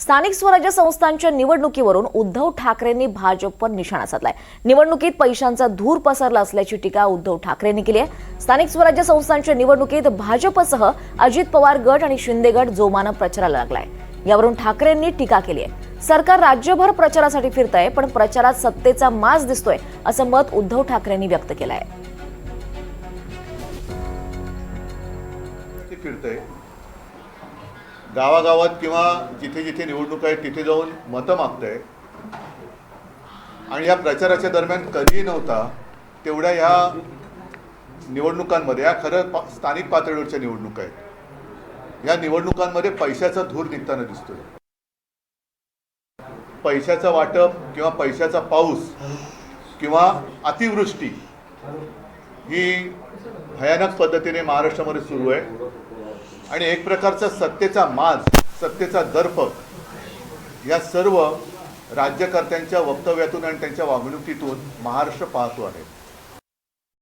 स्थानिक स्वराज्य संस्थांच्या निवडणुकीवरून उद्धव ठाकरेंनी भाजपवर निशाणा साधलाय. निवडणुकीत पैशांचा धूर पसरला असल्याची टीका उद्धव ठाकरेंनी केली आहे. स्थानिक स्वराज्य संस्थांच्या निवडणुकीत भाजपसह अजित पवार गट आणि शिंदे गट जोमानं प्रचाराला लागलाय. यावरून ठाकरेंनी टीका केली आहे. सरकार राज्यभर प्रचारासाठी फिरतंय पण प्रचारात सत्तेचा मास दिसतोय असं मत उद्धव ठाकरेंनी व्यक्त केलं आहे गावागावात किंवा जिथे जिथे निवडणूक आहे तिथे जाऊन मतं मागतंय. आणि या प्रचाराच्या दरम्यान कधीही नव्हता तेवढ्या ह्या निवडणुकांमध्ये या खरं पा- स्थानिक पातळीवरच्या निवडणुका आहेत. या निवडणुकांमध्ये पैशाचा धूर निघताना दिसतोय. पैशाचं वाटप किंवा पैशाचा पाऊस किंवा अतिवृष्टी ही भयानक पद्धतीने महाराष्ट्रामध्ये सुरू आहे. आणि एक प्रकारचा सत्तेचा माज सत्तेचा दर्प या सर्व राज्यकर्त्यांच्या वक्तव्यातून आणि त्यांच्या वागणुकीतून महाराष्ट्र पाहतो आहे.